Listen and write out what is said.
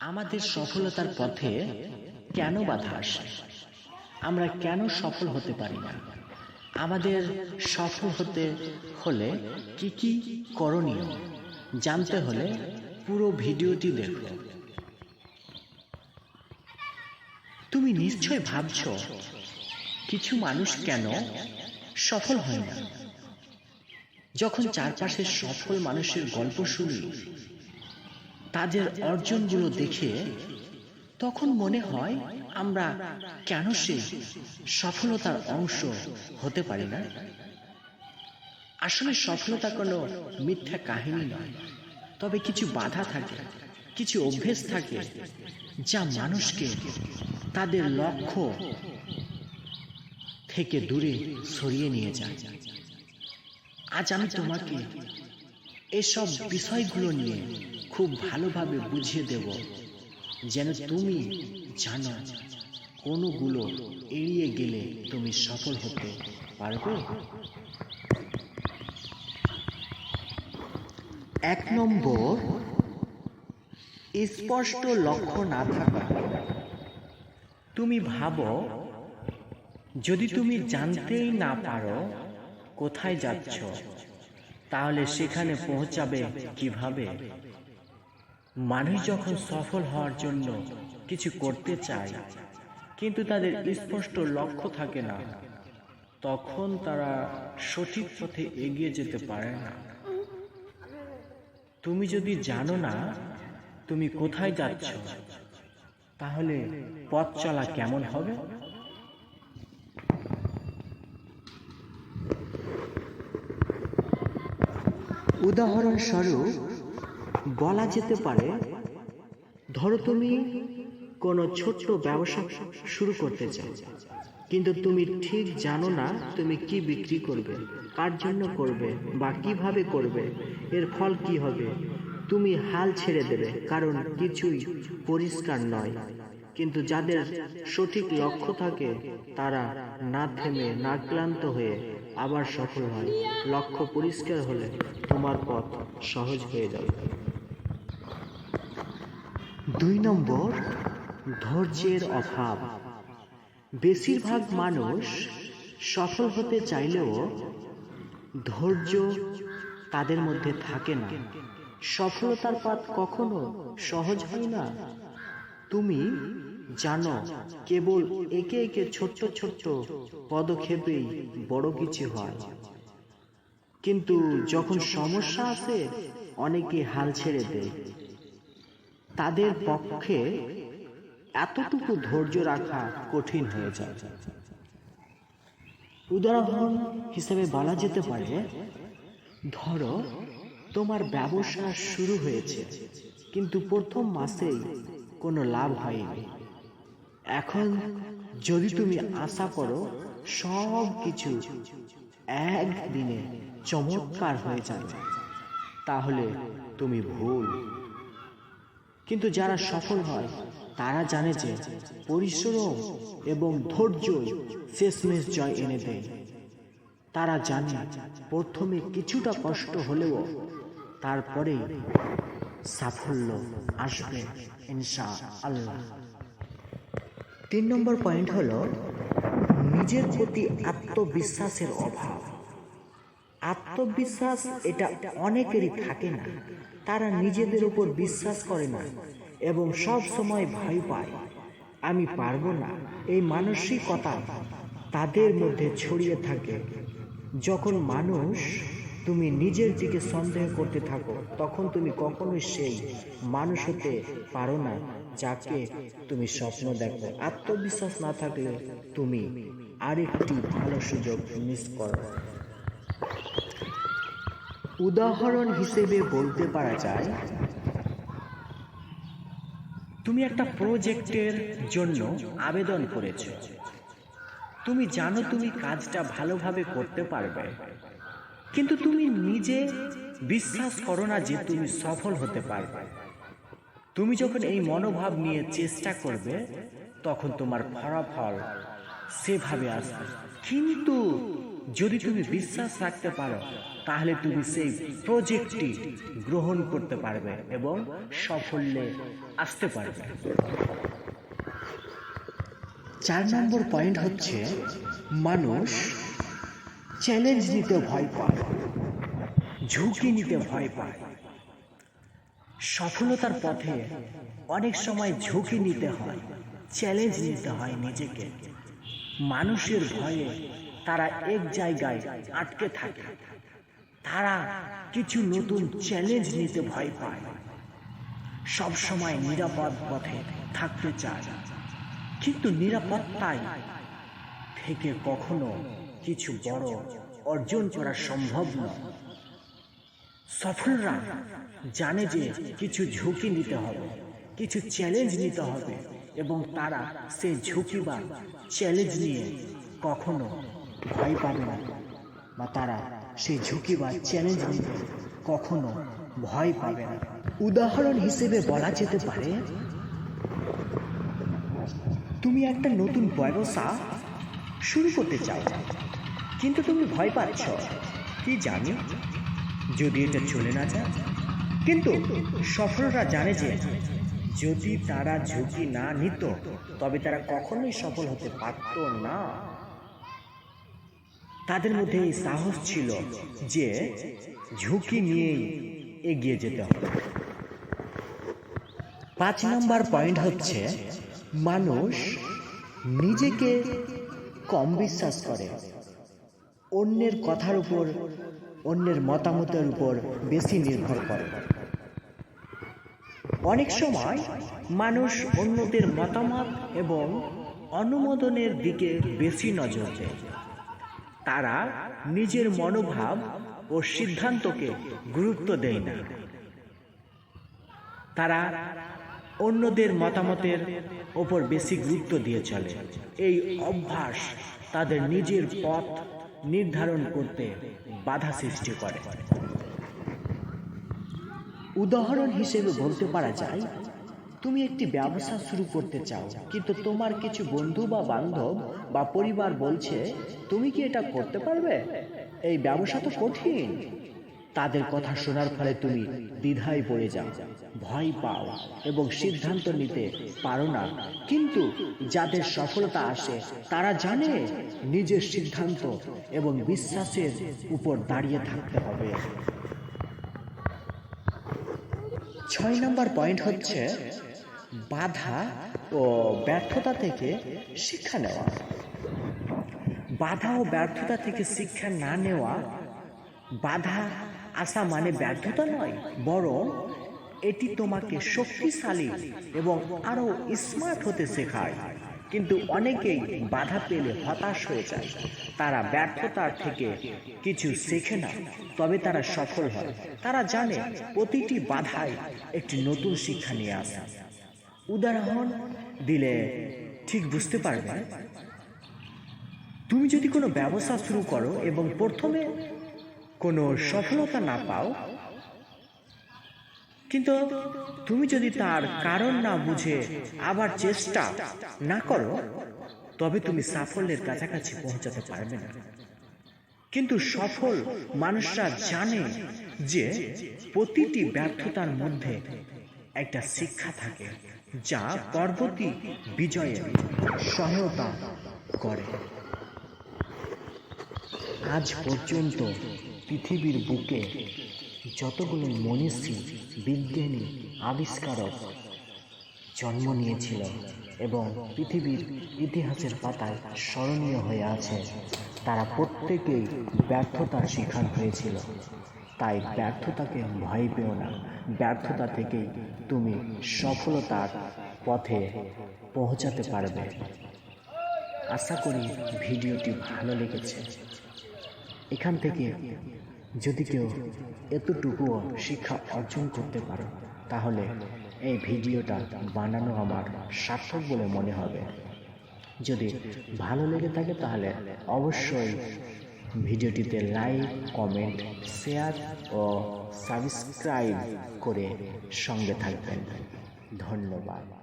আমাদের সফলতার পথে কেন বাধা আসে? আমরা কেন সফল হতে পারি না? আমাদের সফল হতে হলে কি কি করণীয়? জানতে হলে পুরো ভিডিওটি দেখো তুমি নিশ্চয় ভাবছ কিছু মানুষ কেন সফল হয় না? যখন চারপাশের সফল মানুষের গল্প শুনি তাদের অর্জনগুলো দেখে তখন মনে হয় আমরা কেন সে সফলতার অংশ হতে পারি না? আসলে সফলতা কোনো মিথ্যা কাহিনী নয়। তবে কিছু বাধা থাকে, কিছু অভ্যেস থাকে যা মানুষকে তাদের লক্ষ্য থেকে দূরে সরিয়ে নিয়ে যায়। আজ আমি তোমাকে এসব বিষয়গুলো নিয়ে খুব ভালোভাবে বুঝিয়ে দেব। যেন তুমি জানো, কোনগুলো এড়িয়ে গেলে তুমি সফল হতে পারবে। এক নম্বর, স্পষ্ট লক্ষ্য না থাকা। তুমি ভাবো, যদি তুমি জানতেই না পারো কোথায় যাচ্ছ তাহলে সেখানে পৌঁছাবে কীভাবে? মানুষ যখন সফল হওয়ার জন্য কিছু করতে চায়, কিন্তু তাদের স্পষ্ট লক্ষ্য থাকে না, তখন তারা সঠিক পথে এগিয়ে যেতে পারে না। তুমি যদি জানো না তুমি কোথায় যাচ্ছ, তাহলে পথ চলা কেমন হবে? উদাহরণস্বরূপ, বলা যেতে পারে, ধরো তুমি কোনো ছোট্ট ব্যবসা শুরু করতে চাও, কিন্তু তুমি ঠিক জানো না তুমি কি বিক্রি করবে, কার জন্য করবে বা কীভাবে করবে, এর ফল কি হবে। তুমি হাল ছেড়ে দেবে, কারণ কিছুই পরিষ্কার নয়। কিন্তু যাদের সঠিক লক্ষ্য থাকে, তারা না থেমে, না ক্লান্ত হয়ে আবার সফল হয়। লক্ষ্য পরিষ্কার হলে তোমার পথ সহজ হয়ে যাবে। দুই নম্বর, ধৈর্যের অভাব। বেশিরভাগ মানুষ সফল হতে চাইলেও ধৈর্য তাদের মধ্যে থাকে না। সফলতার পথ কখনো সহজ হয় না। তুমি জানো, কেবল একে একে ছোট্ট ছোট্ট পদক্ষেপেই বড় কিছু হয়। কিন্তু যখন সমস্যা আসে অনেকে হাল ছেড়ে দেয়। তাদের পক্ষে এতটুকু ধৈর্য রাখা কঠিন হয়ে যায়। উদাহরণ হিসেবে বলা যেতে পারে, ধরো তোমার ব্যবসা শুরু হয়েছে, কিন্তু প্রথম মাসেই কোনো লাভ হয়নি। এখন যদি তুমি আশা করো সব কিছু একদিনে চমৎকার হয়ে যাবে, তাহলে তুমি ভুল। কিন্তু যারা সফল হয়, তারা জানে যে পরিশ্রম এবং ধৈর্যই শেষমেশ জয় এনে দেয়। তারা জানে প্রথমে কিছুটা কষ্ট হলেও তারপরে সাফল্য আসবে ইনশা আল্লাহ তিন নম্বর পয়েন্ট হলো নিজের প্রতি আত্মবিশ্বাসের অভাব। আত্মবিশ্বাস এটা অনেকেরই থাকে না। তারা নিজেদের উপর বিশ্বাস করে না এবং সব সময় ভয় পায়। আমি পারব না। এই মানসিকতা তাদের মধ্যে ছড়িয়ে থাকে। যখন মানুষ তুমি নিজের দিকে সন্দেহ করতে থাকো, তখন তুমি কখনোই সেই মানুষ হতে পারো না, যাকে তুমি স্বপ্ন দেখো। আত্মবিশ্বাস না থাকলে তুমি আরেকটি ভালো সুযোগ মিস করো। উদাহরণ হিসেবে বলতে পারা যায়, তুমি একটা প্রজেক্টের জন্য আবেদন করেছ। তুমি জানো তুমি কাজটা ভালোভাবে করতে পারবে। কিন্তু তুমি নিজে বিশ্বাস করো না যে তুমি সফল হতে পারবে। তুমি যখন এই মনোভাব নিয়ে চেষ্টা করবে, তখন তোমার ফলাফল সেভাবে আসবে। কিন্তু যদি তুমি বিশ্বাস রাখতে পারো, তাহলে তুমি সেই প্রজেক্টটি গ্রহণ করতে পারবে এবং সাফল্যে আসতে পারবে। চার নম্বর পয়েন্ট হচ্ছে মানুষ চ্যালেঞ্জ নিতে ভয় পায়, ঝুঁকি নিতে ভয় পায়। সফলতার পথে অনেক সময় ঝুঁকি নিতে হয়, চ্যালেঞ্জ নিতে হয় নিজেকে। মানুষের ভয়ে তারা এক জায়গায় আটকে থাকে। তারা কিছু নতুন চ্যালেঞ্জ নিতে ভয় পায়। সব সময় নিরাপদ পথে থাকতে চায়। কিন্তু নিরাপত্তায় থেকে কখনো কিছু বড় অর্জন করা সম্ভব নয়। সফলরা জানে যে কিছু ঝুঁকি নিতে হবে, কিছু চ্যালেঞ্জ নিতে হবে এবং তারা সেই ঝুঁকি বা চ্যালেঞ্জ নিয়ে কখনো ভয় পাবে না বা তারা সেই ঝুঁকি বা চ্যালেঞ্জ নিতে কখনো ভয় পাবে না। উদাহরণ হিসেবে বলা যেতে পারে, তুমি একটা নতুন ব্যবসা শুরু করতে চাও। কিন্তু তুমি ভয় পাচ্ছ। কি জানি? যদি এটা চলে না যায়। কিন্তু সফলরা জানে যে যদি তারা ঝুঁকি না নিত, তবে তারা কখনোই সফল হতে পারত না। তাদের মধ্যে এই সাহস ছিল যে ঝুঁকি নিয়েই এগিয়ে যেতে হবে। পাঁচ নম্বর পয়েন্ট হচ্ছে মানুষ নিজেকে কম বিশ্বাস করে। অন্যের কথার উপর, অন্যের মতামতের উপর বেশি নির্ভর করে। অনেক সময় মানুষ অন্যদের মতামত এবং অনুমোদনের দিকে বেশি নজর দেয়। তারা নিজের মনোভাব ও সিদ্ধান্তকে গুরুত্ব দেয় না। তারা অন্যদের মতামতের ওপর বেশি গুরুত্ব দিয়ে চলে। এই অভ্যাস তাদের নিজের পথ নির্ধারণ করতে বাধা সৃষ্টি করে। উদাহরণ হিসেবে বলতে পারা যায়, তুমি একটি ব্যবসা শুরু করতে চাও, কিন্তু তোমার কিছু বন্ধু বা বান্ধব বা পরিবার বলছে, তুমি কি এটা করতে পারবে? এই ব্যবসা তো কঠিন। তাদের কথা শোনার ফলে তুমি দ্বিধায় পড়ে যাও, ভয় পাও এবং সিদ্ধান্ত নিতে পারো না। কিন্তু যাদের সফলতা আসে, তারা জানে নিজের সিদ্ধান্ত এবং বিশ্বাসের উপর দাঁড়িয়ে থাকতে হবে। ছয় নম্বর পয়েন্ট হচ্ছে বাধা ও ব্যর্থতা থেকে শিক্ষা নেওয়া। বাধা ও ব্যর্থতা থেকে শিক্ষা না নেওয়া, বাধা আসা মানে ব্যর্থতা নয়, বরং এটি তোমাকে শক্তিশালী এবং আরও স্মার্ট হতে শেখায়। কিন্তু অনেকেই বাধা পেলে হতাশ হয়ে যায়। তারা ব্যর্থতার থেকে কিছু শেখে না, তবে তারা সফল হয়। তারা জানে প্রতিটি বাধায় একটি নতুন শিক্ষা নিয়ে আসে। উদাহরণ দিলে ঠিক বুঝতে পারবে। তুমি যদি কোনো ব্যবসা শুরু করো এবং প্রথমে কোনো সফলতা না পাও, কিন্তু তুমি যদি তার কারণ না বুঝে আবার চেষ্টা না করো, তবে তুমি সাফল্যের কাছাকাছি পৌঁছাতে পারবে না। কিন্তু সফল মানুষরা জানে যে প্রতিটি ব্যর্থতার মধ্যে একটা শিক্ষা থাকে, যা পরবর্তী বিজয়ে সহায়তা করে। আজ পর্যন্ত পৃথিবীর বুকে যতগুলো মনীষী, বিজ্ঞানী, আবিষ্কারক জন্ম নিয়েছিল এবং পৃথিবীর ইতিহাসের পাতায় স্মরণীয় হয়ে আছে, তারা প্রত্যেকেই ব্যর্থতার শিকার হয়েছিল। তাই ব্যর্থতাকে ভয় পেও না। ব্যর্থতা থেকেই তুমি সফলতার পথে পৌঁছাতে পারবে। আশা করি ভিডিওটি ভালো লেগেছে। এখান থেকে যদি কেউ এতটুকুও শিক্ষা অর্জন করতে পারে, তাহলে এই ভিডিওটা বানানো আমার সার্থক বলে মনে হবে। যদি ভালো লেগে থাকে, তাহলে অবশ্যই ভিডিওটিতে লাইক, কমেন্ট, শেয়ার ও সাবস্ক্রাইব করে সঙ্গে থাকবেন। ধন্যবাদ।